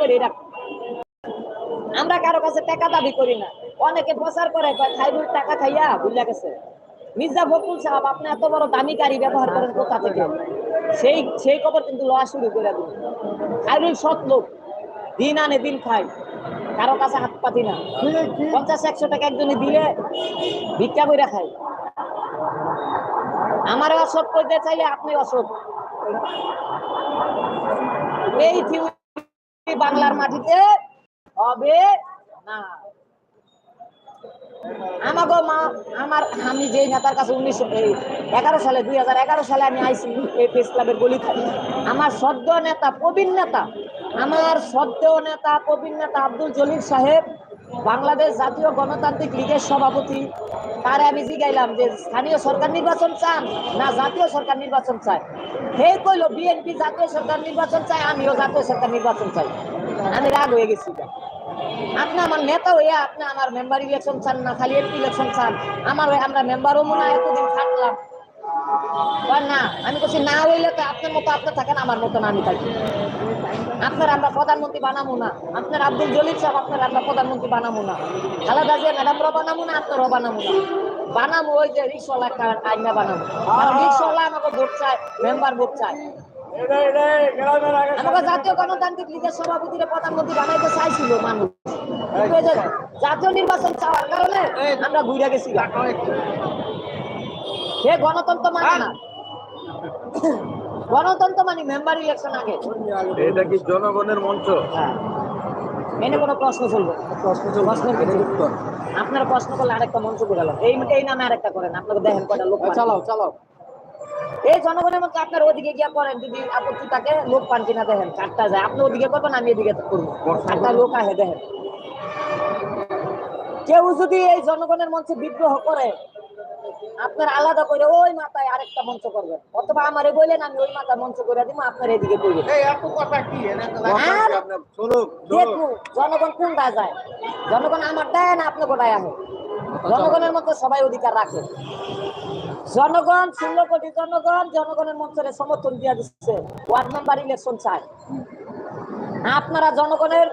করে আমরা কারও কাছে টাকা দাবি করি না। অনেকে প্রচার করে, কয় টাকা খাইয়া ভুলে গেছে। মির্জা ফখরুল সাহেব, আপনি এত বড় দামি গাড়ি ব্যবহার করেন কোথা থেকে? সেই সেই খবর কিন্তু লওয়া শুরু করে দিন খাইরুল সৎ লোক। দিন আনে দিন খায়। কারও কাছে হাত পাতি না। পঞ্চাশ, একশো টাকা একজনে দিলে ভিক্ষা বইরা খায়। আমার অসৎ করতে চাইলে আপনি অসৎ। এই থিওরি বাংলার মাটিতে হবে না। আমাগো মা, আমার, আমি যে নেতার কাছে উনিশশো এগারো সালে, দুই হাজার এগারো সালে আমি আইসি এই প্রেস ক্লাবের গলি থাকি। আমার সদ্য নেতা, প্রবীণ নেতা আমার সদ্য নেতা, প্রবীণ নেতা আব্দুল জলিল সাহেব, বাংলাদেশ জাতীয় গণতান্ত্রিক লীগের সভাপতি, তারে আমি জিগাইলাম যে স্থানীয় সরকার নির্বাচন চান না জাতীয় সরকার নির্বাচন চায়। হে কইলো, বিএনপি জাতীয় সরকার নির্বাচন চায়, আমিও জাতীয় সরকার নির্বাচন চাই। আমি রাগ হয়ে গেছি আপনি আমার নেতা হইয়া আপনি আমার মেম্বার ইলেকশন চান না, খালি এমপি ইলেকশন চান। আমার আমরা মেম্বারও মনে হয় এতদিন থাকলাম। না, আমি বলছি না হইলে তো আপনার মতো আপনি থাকেন, আমার মতো না আমি থাকি। আপনার আমরা প্রধানমন্ত্রী বানাবো না। আপনার আব্দুল জলিল সাহেব আপনার আমরা প্রধানমন্ত্রী বানাবো না। খালেদা জিয়া ম্যাডামরা বানাবো না আপনারও বানাবো না। বানাবো ওই যে রিক্সওয়ালা আইনা বানাবো। রিক্সওয়ালা আমাকে ভোট চায় মেম্বার ভোট চায়। আমাকে জাতীয় গণতান্ত্রিক লীগের সভাপতির প্রধানমন্ত্রী বানাইতে চাইছিল মানুষ। জাতীয় নির্বাচন চাওয়ার কারণে আমরা ঘুরে গেছি সে গণতন্ত্র মানে না। গণতন্ত্র মানে মেম্বার ইলেকশন আগে। এটা কি জনগণের মঞ্চ? হ্যাঁ। এনে কোনো প্রশ্ন চলবে প্রশ্ন প্রশ্নের কিছু উত্তর। আপনারা প্রশ্ন করলে আরেকটা মঞ্চ করে এই এই নামে আরেকটা করেন। আপনাকে দেখেন কয়টা লোক চালাও চালাও। এই জনগণের মধ্যে আপনার ওদিকে গিয়া করেন যদি আপত্তি থাকে লোক পান কিনা দেখেন। কাটটা যায়। আপনি ওদিকে করবেন আমি এদিকে করব। কাটটা লোক আহে দেখেন। কেউ যদি এই জনগণের মঞ্চে বিদ্রোহ করে আপনার আলাদা করে ওই মাথায় আরেকটা মঞ্চ করবেন। অথবা আমারে বললেন আমি ওই মাথায় মঞ্চ করে দিব আপনার এদিকে করবেন দেখব জনগণ কোনটা যায়? জনগণ আমার দেয় না আপনি কোটায় আহে জনগণের মধ্যে সবাই অধিকার রাখে। জনগণ ষোলো কোটি জনগণ জনগণের মঞ্চের সমর্থন দিয়ে দিচ্ছে। ওয়ার্ড মেম্বার ইলেকশন চায়। আপনারা জনগণের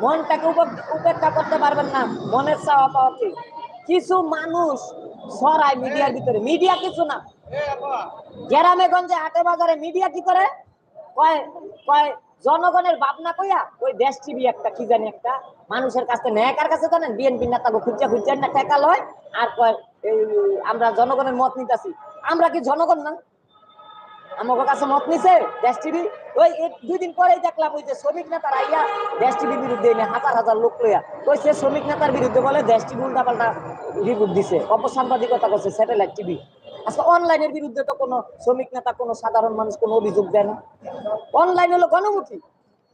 মনটাকে উপ- উপেক্ষা করতে পারবেন না মনের চাওয়া পাওয়াকে কিছু মানুষ সরায় মিডিয়ার ভিতরে। মিডিয়া কিছু না। গ্রামে গঞ্জে হাটে বাজারে মিডিয়া কি করে? কয় কয়, জনগণের ভাবনা কইয়া ওই দেশ টিভি একটা, কি জানি একটা, মানুষের কাছে নেয়কার কাছে জানেন? বিএনপি নেতা খুঁজা খুঁজা না টেকা লয় আর কয় আমরা জনগণের মত নিতেছি। আমরা কি জনগণ না? আমার কাছে মত নিছে, দেশ টিভি। ওই দুই দিন পরেই দেখলাম ওই যে শ্রমিক নেতার আইয়া দেশ টিভির বিরুদ্ধে এনে হাজার হাজার লোক লইয়া, ওই সে শ্রমিক নেতার বিরুদ্ধে বলে দেশ টিভি উল্টা পাল্টা রিপোর্ট দিছে অপসাংবাদিকতা করছে স্যাটেলাইট টিভি। আজকে অনলাইনের বিরুদ্ধে তো কোনো শ্রমিক নেতা, কোনো সাধারণ মানুষ কোনো অভিযোগ দেয় না। অনলাইন হলো গণমুখী।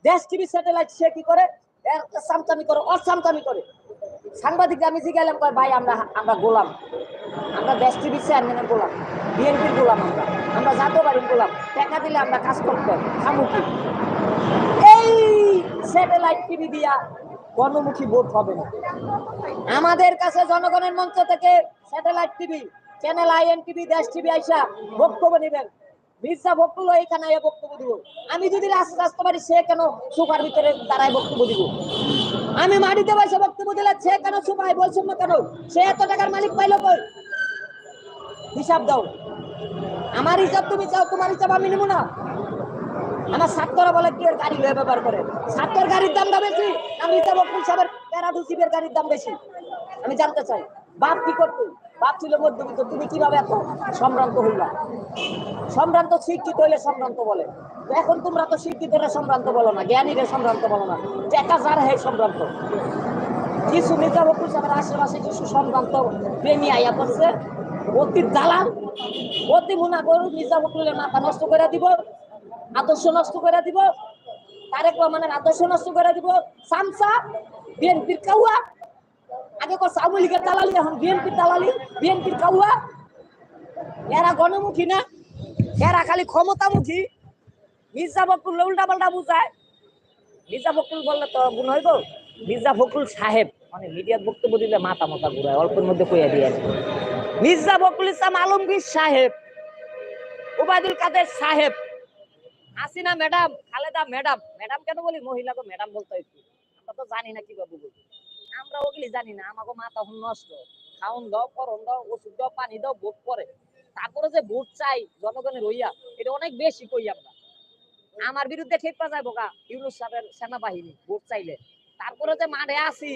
দেশ টিভি স্যাটেলাইট সে কি করে? সামতামি করে, অসামতামি করে। সাংবাদিক আমি জিজ্ঞাসা কয়, ভাই, আমরা আমরা গোলাম। আমরা দেশ টিভি চেয়ারম্যানের গোলাম, বিএনপির গোলাম আমরা। আমরা জাতীয় বাড়ির গোলাম। টাকা দিলে আমরা কাজ করতে খামুখি এই স্যাটেলাইট টিভি দিয়া গণমুখী ভোট হবে না। আমাদের কাছে জনগণের মঞ্চ থেকে satellite TV channel IN TV Desh TV আইসা বক্তব্য নেবেন। মির্জা বক্তব্য এখানে বক্তব্য দিব। আমি যদি রাস্তা আসতে পারি সে কেন সুপার ভিতরে দাঁড়ায় বক্তব্য দিব? আমি মাটিতে বসে বক্তব্য দিলে সে কেন সুপায় বলছেন না কেন? সে এত টাকার মালিক পাইলো কই? হিসাব দাও। আমার হিসাব তুমি চাও, তোমার হিসাব আমি নেব না। আমার ছাত্ররা বলে, কি গাড়ি ব্যবহার করে? ছাত্রের গাড়ির দামটা বেশি আমি হিসাব অকুল সাহেবের প্যারাডুসিপের গাড়ির দাম বেশি। আমি জানতে চাই, বাপ কি করতো বাপ ছিল মধ্যবিত্ত, তুমি কীভাবে এত সম্ভ্রান্ত হইলা? সম্ভ্রান্ত শিক্ষিত হইলে সম্ভ্রান্ত বলে। এখন তোমরা তো শিক্ষিতরা সম্ভ্রান্ত বলো না, জ্ঞানীরা সম্ভ্রান্ত বলো না। টেকা যার হে সম্ভ্রান্ত। কিছু মির্জা বকুল সাহেবের আশেপাশে কিছু সম্ভ্রান্ত প্রেমী আইয়া পড়ছে, অতি দালাল, অতি মুনা গরু মির্জা বকুলের মাথা নষ্ট করে দিব, আদর্শ নষ্ট করে দিব, তারেক রহমানের আদর্শ নষ্ট করে দিব, সামসা, বিএনপির কাউয়া আগে কর আওয়ামী লীগের দালালি, এখন বিএনপির দালালি, বিএনপির কাউয়া। এরা গণমুখী না, এরা খালি ক্ষমতামুখী। মির্জা বকুল উল্টা পাল্টা বুঝায়। মির্জা ফখরুল বললে তো গুণ হইব। মির্জা ফখরুল সাহেব মানে মিডিয়ার বক্তব্য দিলে মাথা মাথা ঘুরায়, অল্পের মধ্যে কইয়া দিয়ে। মির্জা ফখরুল ইসলাম আলমগীর সাহেব ওবায়দুল কাদের সাহেব, Hasina madam, Khaleda madam. Madam কেন বলি? মহিলাকে ম্যাডাম বলতে আমরা তো জানি না কি কীভাবে বলব। আমরা ওগুলি জানি না আমাকে মাথা হুন নষ্ট। খাওন দাও, করন দাও, ওষুধ দাও, পানি দাও ভোট করে। তারপরে যে ভোট চাই জনগণের হইয়া, এটা অনেক বেশি কই আমরা। আমার বিরুদ্ধে ঠিক পা যায় বোকা ইউনুস সাহেবের সেনাবাহিনী, ভোট চাইলে। তারপরে যে মাঠে আসি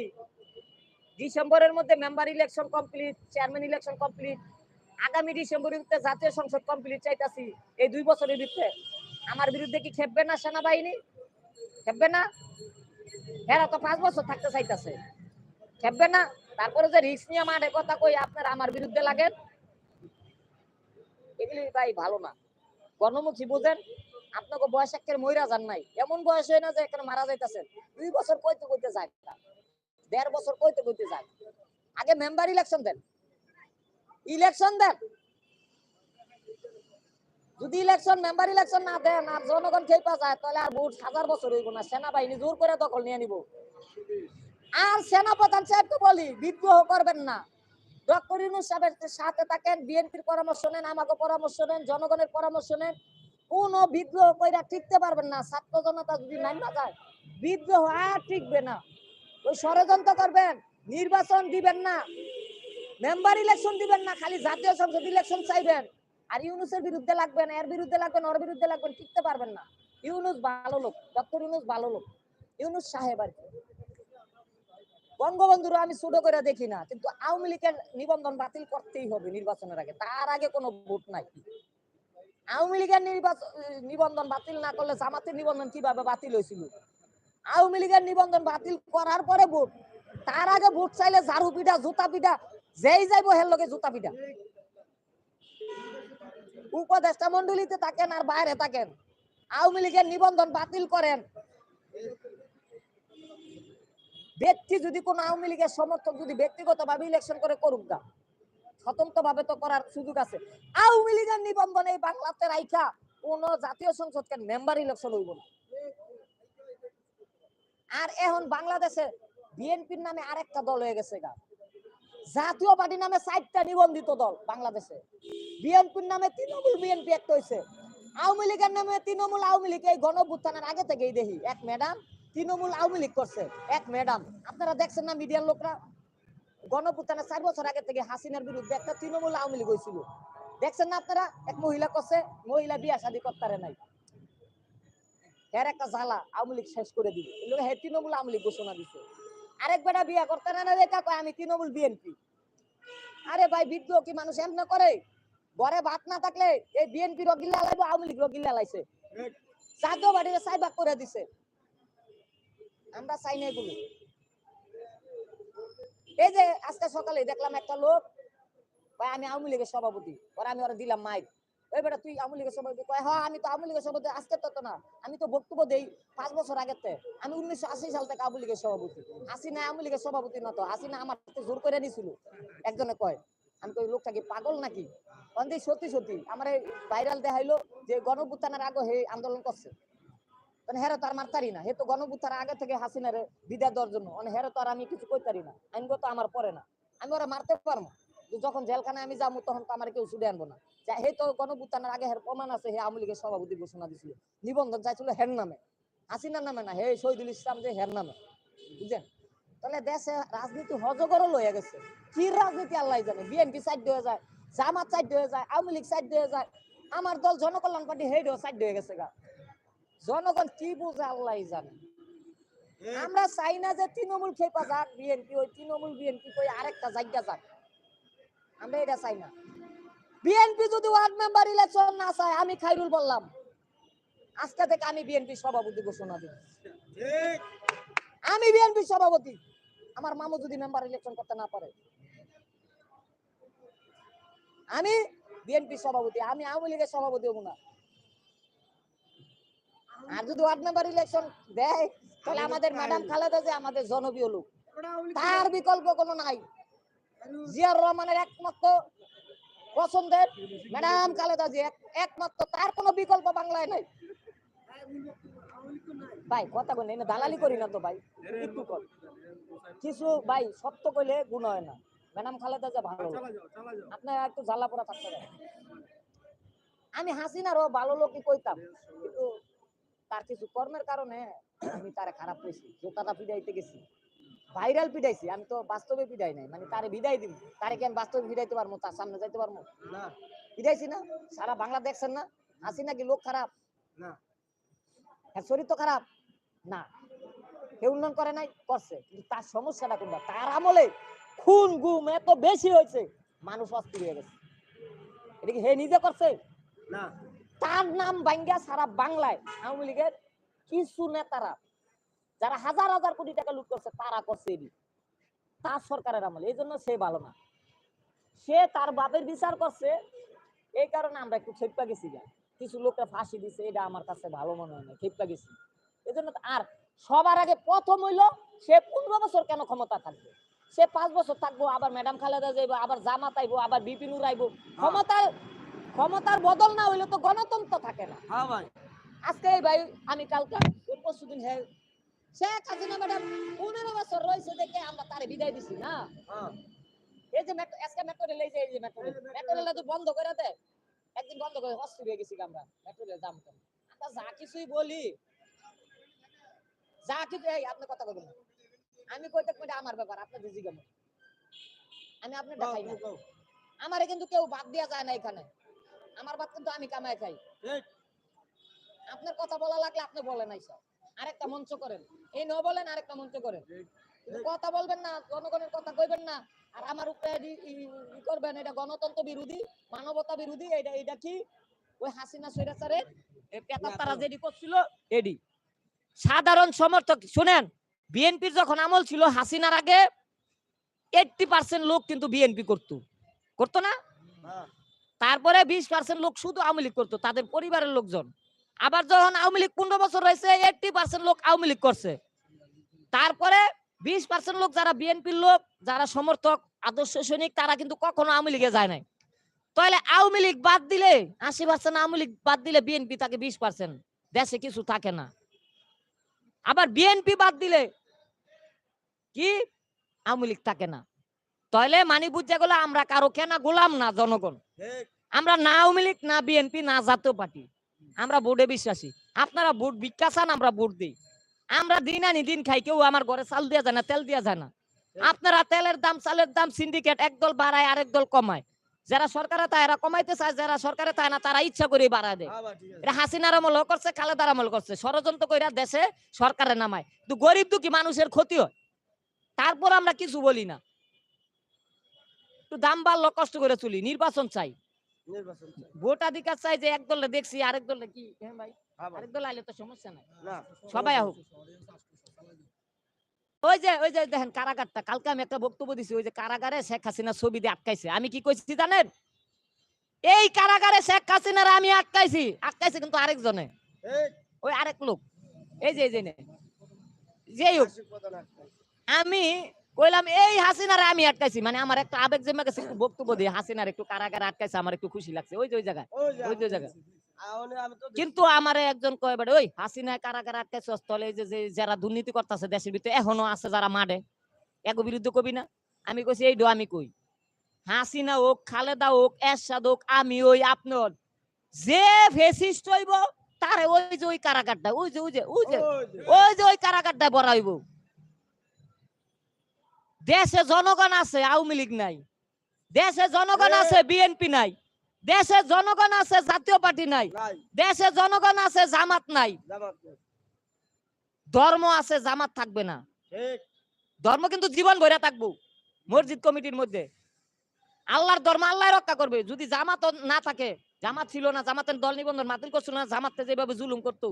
ডিসেম্বরের মধ্যে member election complete chairman election complete আগামী ডিসেম্বরের ভিতরে জাতীয় সংসদ কমপ্লিট চাইতাছি, এই দুই বছরের ভিতরে আমার বিরুদ্ধে কি খেপবে না সেনাবাহিনী? খেপবে না? হেরা তো পাঁচ বছর থাকতে চাইতাছে। খেপবে না, তারপরে যে রিস্ক নিয়ে মাঠে কথা কই, আপনার আমার বিরুদ্ধে লাগেন? এগুলি ভাই ভালো না। গণমুখী বুঝেন, আপনাকে বয়স একের মইরা যান নাই। এমন বয়স হয় না যে এখানে মারা যাইতাছেন। দুই বছর কইতে কইতে যায় দেড় বছর কইতে কইতে যায় আগে মেম্বার ইলেকশন দেন। ইলেকশন দেন। যদি ইলেকশন মেম্বার ইলেকশন না দেন, আর জনগণ খেপা যায়, তাহলে আর ভোট হাজার বছর হইব না। সেনাবাহিনী জোর করে দখল নিয়ে নিব। আর সেনাপ্রধান সাহেবকে বলি, বিদ্রোহ করবেন না। ডক্টর সাহেবের সাথে থাকেন, বিএনপির পরামর্শ নেন, আমাকে পরামর্শ নেন, জনগণের পরামর্শ নেন। কোন বিদ্রোহ টিকতে পারবেন না, ছাত্র জনতা যদি যায়, বিদ্রোহ আর টিকবে না। ওই ষড়যন্ত্র করবেন, নির্বাচন দিবেন না মেম্বার ইলেকশন দিবেন না, খালি জাতীয় সংসদ ইলেকশন চাইবেন। আর ইউনুসের বিরুদ্ধে লাগবেন, এর বিরুদ্ধে লাগবেন, ওর বিরুদ্ধে লাগবেন, টিকতে পারবেন না। ইউনুস ভালো লোক, ডক্টর ইউনুস ভালো লোক। ইউনুস সাহেব আর কি। বঙ্গবন্ধুর আমি ছোট করে দেখি না, কিন্তু আওয়ামী লীগের নিবন্ধন বাতিল করতেই হবে নির্বাচনের আগে, তার আগে কোনো ভোট নাই। আওয়ামী লীগের নির্বাচন নিবন্ধন বাতিল না করলে জামাতের নিবন্ধন কীভাবে বাতিল হয়েছিল? আওয়ামী লীগের নিবন্ধন বাতিল করার পরে ভোট, তার আগে ভোট চাইলে ঝাড়ু পিঠা, জুতা পিঠা, যেই যাইবো হের লোকে জুতা পিঠা। উপদেষ্টা মন্ডলীতে থাকেন আর বাইরে থাকেন। আওয়ামী লীগের নিবন্ধন বাতিল করেন। ব্যক্তি যদি কোন আওয়ামী লীগের সমর্থক যদি ব্যক্তিগত ভাবে ইলেকশন করে করুক না স্বতন্ত্র ভাবে তো করার সুযোগ আছে। আওয়ামী লীগের নিবন্ধন এই বাংলাতে রাইখা কোন জাতীয় সংসদকে মেম্বার ইলেকশন হইব না। আর এখন বাংলাদেশে বিএনপির নামে আরেকটা দল হয়ে গেছে গা। জাতীয় পার্টি নামে চারটা নিবন্ধিত দল বাংলাদেশে। বিএনপির নামে তৃণমূল বিএনপি একটা হয়েছে আওয়ামী লীগের নামে তৃণমূল আওয়ামী লীগ এই গণভুত্থানের আগে থেকেই দেখি। এক ম্যাডাম তৃণমূল আওয়ামী লীগ করছে। এক ম্যাডাম, আপনারা দেখছেন না মিডিয়ার লোকরা? গণভুত্থানের চার বছর আগে থেকে হাসিনার বিরুদ্ধে একটা তৃণমূল আওয়ামী লীগ হয়েছিল। দেখছেন না আপনারা? এক মহিলা করছে, মহিলা বিয়া শাদী করতে নাই। এর একটা জ্বালা আওয়ামী লীগ শেষ করে হ্যাঁ তৃণমূল আওয়ামী লীগ ঘোষণা দিছে। আরেক বেটা বিয়া করতে না দেখা কয় আমি তৃণমূল বিএনপি। আরে ভাই, বিদ্রোহ কি মানুষ এমন করে? ঘরে ভাত না থাকলে এই বিএনপি রগিল্লা লাইব আওয়ামী লীগ রগিল্লা লাইছে জাতীয় বাড়িতে সাইবাক করে দিছে। আমরা চাই না এগুলো এই যে আজকে সকালে দেখলাম একটা লোক ভাই আমি আওয়ামী লীগের সভাপতি। ওরা আমি ওরা দিলাম মাইক। ওই বেটা, তুই আওয়ামী লীগের সভাপতি? কয় হ্যাঁ আমি তো আওয়ামী লীগের সভাপতি, আজকে তো না। আমি তো বক্তব্য দেই পাঁচ বছর আগের থেকে আমি উনিশশো আশি সাল থেকে আওয়ামী লীগের সভাপতি। হাসিনা আওয়ামী লীগের সভাপতি না তো হাসিনা আমার হাতে জোর করে নিছিল। একজনে কয়, আমি কই, লোকটা কি পাগল নাকি? অন্ধে সত্যি সত্যি, আমার ভাইরাল দেখাইলো যে গণপুত্থানের আগে হে আন্দোলন করছে। মানে হেরে তো আর মারতারি না। হে তো গণপুত্থার আগে থেকে হাসিনারে বিদায় দেওয়ার জন্য। মানে হেরে তো আর আমি কিছু কইতারি না। আইনগত আমার পরে না। আমি ওরা মারতে পারব। যখন জেলখানায় আমি যাব, তখন তো আমার কেউ ছুটে আনব না। হে তো আগে হের প্রমাণ আছে, হে আওয়ামী লীগের সভাপতি ঘোষণা দিছিল। নিবন্ধন চাইছিল হের নামে। হাসিনার নামে না, হে শহীদুল ইসলাম যে হের নামে। বুঝছেন? তাহলে দেশে রাজনীতি হজগরল হয়ে গেছে। কি রাজনীতি আল্লাহ জানে। বিএনপি সাইড হয়ে যায়, জামাত সাইড হয়ে যায়, আওয়ামী লীগ সাইড হয়ে যায়। আমার দল জনকল্যাণ পার্টি হেডও সাইড হয়ে গেছে গা। জনগণ কি বুঝে আল্লাহ জানে। আমরা চাই না যে তৃণমূল খেপা যাক বিএনপি ওই তৃণমূল বিএনপি কই আরেকটা জায়গা যাক। আমরা এটা চাই না। বিএনপি যদি ওয়ার্ড মেম্বার ইলেকশন না চায় আমি খাইরুল বললাম আজকে থেকে আমি বিএনপি সভাপতি ঘোষণা দিই আমি বিএনপি সভাপতি আমার মামু যদি মেম্বার ইলেকশন করতে না পারে। আমি বিএনপি সভাপতি আমি আওয়ামী লীগের সভাপতি হব না। আর যদি ওয়ার্ড মেম্বার ইলেকশন দেয় তাহলে আমাদের ম্যাডাম খালেদা যে আমাদের জনপ্রিয় লোক। তার বিকল্প কোনো নাই। জিয়ার রহমানের একমাত্র পছন্দের ম্যাডাম খালেদা জি একমাত্র। তার কোনো বিকল্প বাংলায় নাই। ভাই কথা বলি না দালালি করি না তো ভাই। একটু কর। কিছু ভাই সত্য কইলে গুণ হয় না। ম্যাডাম খালেদা যে ভালো। আপনার একটু জ্বালা পোড়া থাকতে পারে আমি হাসিনারও ভালো লোকই কইতাম। কিন্তু তার কিছু কর্মের কারণে আমি তারে খারাপ পেয়েছি জোতাটা পিড়াইতে গেছি। ভাইরাল পিড়াইছি আমি তো বাস্তবে পিড়াই নাই মানে তারে বিদায় দিব। তারে কি আমি বাস্তবে পিড়াইতে পারব তার সামনে যাইতে পারব? না। পিড়াইছি না সারা বাংলা দেখছেন না? হাসি নাকি লোক খারাপ? না। হ্যাঁ শরীর তো খারাপ? না। কেউ উন্নয়ন করে নাই করছে। কিন্তু তার সমস্যাটা কোনটা? তার আমলে খুন গুম এত বেশি হয়েছে মানুষ অস্থির হয়ে গেছে। এটা কি হে নিজে করছে? না। তার নাম বাঙ্গা সারা বাংলায় আওয়ামী লীগের কিছু নেতারা যারা হাজার হাজার কোটি টাকা লুট করছে তারা করছে এটি। তার সরকারের আমলে এই জন্য সে ভালো না। সে তার বাপের বিচার করছে এই কারণে আমরা একটু খেপা গেছি গা। কিছু লোকরা ফাঁসি দিছে এটা আমার কাছে ভালো মনে হয় না খেপা গেছি। এই জন্য আর সবার আগে প্রথম হইল সে পনেরো বছর কেন ক্ষমতা থাকবে? সে পাঁচ বছর থাকব আবার ম্যাডাম খালেদা যাইবো আবার জামাত আইবো আবার বিপিনুর আইবো ক্ষমতার ক্ষমতার বদল না হইলে তো গণতন্ত্র থাকে না। হ্যাঁ ভাই। আজকে এই ভাই আমি কালকে পরশুদিন হ্যাঁ শেখ হাসিনা ম্যাডাম পনেরো বছর রয়েছে দেখে আমরা তারে বিদায় দিছি না। হ্যাঁ। এই যে আজকে মেট্রো রেল এই যে এই যে মেট্রো রেল মেট্রো রেল তো বন্ধ করে দেয় একদিন বন্ধ করে অস্থির হয়ে গেছি আমরা। মেট্রো রেল দাম কম। আমরা যা কিছুই বলি যা কিছু এই আপনি কথা বলবেন আমি কইতে কইতে আমার ব্যাপার আপনি বুঝি কেমন আমি আপনার দেখাই না আমারে কিন্তু কেউ বাদ দেওয়া যায় না এখানে। আমার বাদ কিন্তু আমি কামাই খাই। আপনার কথা বলা লাগলে আপনি বলেন নাই স্যার আরেকটা মঞ্চ করেন। এই ন বলেন আরেকটা মঞ্চ করেন। কথা বলবেন না জনগণের কথা কইবেন না। আর আমার উপরে ই- করবেন এটা গণতন্ত্র বিরোধী মানবতা বিরোধী এটা এটা কি? ওই হাসিনা সৈরাচারের পেতার তারা যেটি করছিল এডি। সাধারণ সমর্থক শুনেন বিএনপির যখন আমল ছিল হাসিনার আগে এইটটি পার্সেন্ট লোক কিন্তু বিএনপি করতো। করতো না। তারপরে বিশ পার্সেন্ট লোক শুধু আওয়ামী লীগ করতো, তাদের পরিবারের লোকজন। আবার যখন আওয়ামী লীগ পনেরো বছর রয়েছে এইটটি পার্সেন্ট লোক আওয়ামী লীগ করছে। তারপরে বিশ পার্সেন্ট লোক যারা বিএনপির লোক, যারা সমর্থক, আদর্শ সৈনিক, তারা কিন্তু কখনো আওয়ামী লীগে যায় নাই। তাহলে আওয়ামী লীগ বাদ দিলে, আশি পার্সেন্ট আওয়ামী লীগ বাদ দিলে বিএনপি তাকে বিশ পার্সেন্ট দেশে কিছু থাকে না। আবার বিএনপি বাদ দিলে কি? আওয়ামী লীগ থাকে না। তাহলে মানি বুঝে গেলে আমরা কারও কেনা গোলাম না জনগণ। আমরা না আওয়ামী লীগ না বিএনপি না জাতীয় পার্টি। আমরা ভোটে বিশ্বাসী। আপনারা ভোট ভিক্ষা চান আমরা ভোট দিই। আমরা দিন আনি দিন খাই কেউ আমার ঘরে চাল দেওয়া যায় না তেল দেওয়া যায় না। আপনারা তেলের দাম চালের দাম সিন্ডিকেট একদল বাড়ায় আরেক দল কমায়। যারা সরকারে তাই এরা কমাইতে চায় যারা সরকারে তাই না তারা ইচ্ছা করে বাড়ায় দেয়। হ্যাঁ এটা হাসিনার আমল করছে খালেদার আমল করছে। ষড়যন্ত্র কইরা দেশে সরকারে নামায়। কিন্তু গরিব দুঃখী মানুষের ক্ষতি হয়। তারপর আমরা কিছু বলি না। একটু দাম বাড়লো কষ্ট করে চলি নির্বাচন চাই। ভোটাধিকার চাই যে এক দেখছি আরেক দলে কি? হ্যাঁ ভাই হ্যাঁ আরেক দলে আইলে তো সমস্যা নাই। সবাই আহুক। ওই যে ওই যে দেখেন কারাগারটা কালকে আমি একটা বক্তব্য দিছি ওই যে কারাগারে শেখ হাসিনা ছবি দিয়ে আটকাইছে। আমি কি কইছি জানেন? এই কারাগারে শেখ হাসিনার আমি আটকাইছি। আটকাইছে কিন্তু আরেকজনে। ওই আরেক লোক। এই যে এই যে। যেই হোক। আমি কইলাম এই হাসিনারে আমি আটকাইছি। মানে আমার একটা আবেগ জমে গেছে বক্তব্য দিয়ে হাসিনার একটু কারাগারে আটকাইছে আমার একটু খুশি লাগছে। ওই যে ওই জায়গায় ওই যে ওই যে জায়গা আওনে আমি তো কিন্তু আমারে একজন কয় বাড়ি ওই হাসিনা কারাগারে আটকাইছে স্থলে যে যে যারা দুর্নীতি করতেছে দেশের ভিতরে এখনও আছে যারা মাঠে এগো বিরুদ্ধে কবি না? আমি কইছি এই ডো আমি কই? হাসিনা হোক খালেদা হোক এরশাদ হোক আমি ওই আপনার। যে ফেসিস্ট হইব তারে ওই যে ওই কারাগারটা ওই যে ওই যে ওই যে ওই যে। ওই কারাগারটা বড়াইব দেশে জনগণ আছে আওয়ামী লীগ নাই। দেশে জনগণ আছে বিএনপি নাই। দেশে জনগণ আছে জাতীয় পার্টি নাই। দেশে জনগণ আছে জামাত নাই। ধর্ম আছে জামাত থাকবে না। ধর্ম কিন্তু জীবন ভরে থাকব মসজিদ কমিটির মধ্যে। আল্লাহর ধর্ম আল্লাহ রক্ষা করবে। যদি জামাত না থাকে জামাত ছিল না জামাতের দল নিবন্ধন বাতিল করছিল না জামাতে যেভাবে জুলুম করতো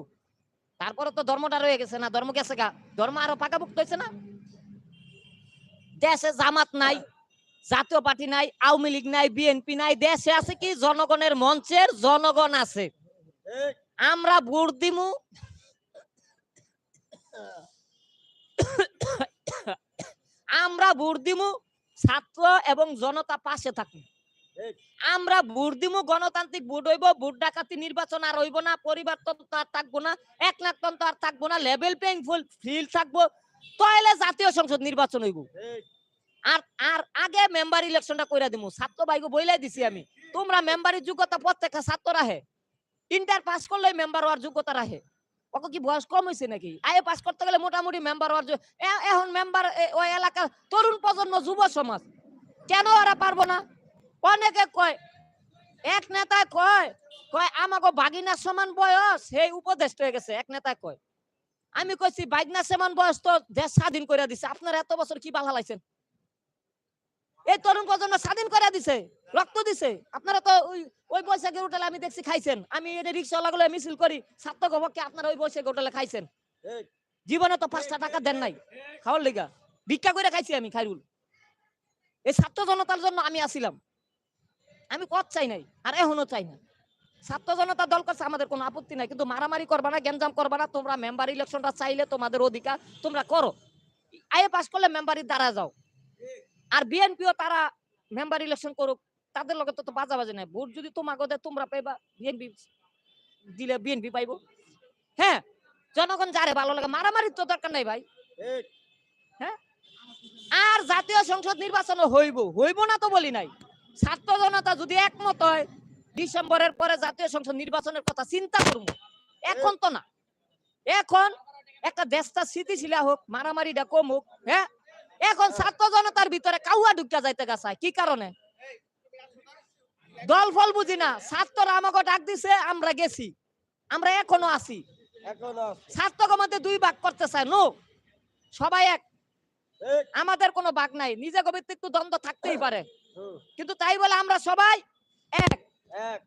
তারপরে তো ধর্মটা রয়ে গেছে না। ধর্ম গেছে গা। ধর্ম আরও পাকাপুক্ত হয়েছে না? দেশে জামাত নাই, জাতীয় পার্টি নাই, আওয়ামী লীগ নাই, বিএনপি নাই, দেশে আছে কি? জনগণের মঞ্চের জনগণ আছে। আমরা ভোট দিমু। আমরা ভোট দিমু, ছাত্র এবং জনতা পাশে ঠিক আমরা ভোট দিমু, গণতান্ত্রিক ভোট হইব, ভোট ডাকাতি নির্বাচন আর হইব না পরিবারতন্ত্র আর থাকব না এক লাখ তন্ত্র আর থাকব না, লেভেল প্লেইং ফিল্ড থাকব তাহলে জাতীয় সংসদ নির্বাচন হইব। আর আর আগে মেম্বার ইলেকশনটা কইরা দিমু। ছাত্র ভাইগো বইলাই দিছি আমি। তোমরা মেম্বারের যোগ্যতা প্রত্যেকটা ছাত্র রাহে ইন্টার পাস করলে মেম্বার হওয়ার যোগ্যতা রাহে ওকে কি বয়স কম হয়েছে নাকি? আয়ে পাস করতে গেলে মোটামুটি মেম্বার হওয়ার এখন মেম্বার ওই এলাকার তরুণ প্রজন্ম, যুব সমাজ, কেন ওরা পারব না? অনেকে কয়, এক নেতায় কয় কয় আমাকে বাগিনার সমান বয়স। সেই উপদেষ্ট হয়ে গেছে, এক নেতায় কয়। আমি কইছি বাগিনার সমান বয়স তো দেশ স্বাধীন করে দিছে। আপনারা এত বছর কি বাল হালাইছেন এই তরুণ প্রজন্ম স্বাধীন করে দিছে, রক্ত দিছে। আপনারা তো ওই বৈশাখের হোটেলে আমি দেখছি খাইছেন। আমি এটা রিক্সা মিছিল করি ছাত্র পক্ষে আপনারা ওই বৈশাখের হোটেলে খাইছেন। জীবনে তো পাঁচটা টাকা দেন নাই, খাওয়ার লিগা। ভিক্ষা করে খাইছি আমি, খাইরুল। এই ছাত্র জনতার জন্য আমি আসিলাম। আমি কত চাই নাই, আর এখনও চাই না। ছাত্র জনতা দল করছে, আমাদের কোনো আপত্তি নাই। কিন্তু মারামারি করবা না, গ্যাঞ্জাম করবা না, তোমরা মেম্বার ইলেকশনটা চাইলে তোমাদের অধিকার তোমরা করো। আইএ পাস করলে মেম্বারির দ্বারা যাও। আর বিএনপিও তারা মেম্বার ইলেকশন করুক, তাদের লগে তো তো বাজাবাজি নাই। ভোট যদি তোমাকে দেয়, তোমরা পাইবা। বিএনপি দিলে বিএনপি পাইবো। হ্যাঁ জনগণ যারে ভালো লাগে, মারামারির তো দরকার নাই ভাই। ঠিক আর জাতীয় সংসদ নির্বাচন হইব। হইব না তো বলি নাই। ছাত্র জনতা যদি একমত হয়, ডিসেম্বরের পরে জাতীয় সংসদ নির্বাচনের কথা চিন্তা করব। এখন তো না। এখন একটা দেশটা স্থিতিশীলা হোক, মারামারিটা কম হোক হ্যাঁ? এখন ছাত্র জনতার ভিতরে কাউয়া ঢুকা যাইতে গেছে। কি কারণে? দল ফল বুঝি না। ছাত্ররা আমাকে ডাক দিছে আমরা গেছি। আমরা এখনও আছি। ছাত্রকে মধ্যে দুই ভাগ করতে চায় নো সবাই এক। আমাদের কোনো ভাগ নাই। নিজে কবিতে একটু দ্বন্দ্ব থাকতেই পারে। কিন্তু তাই বলে আমরা সবাই এক। এক।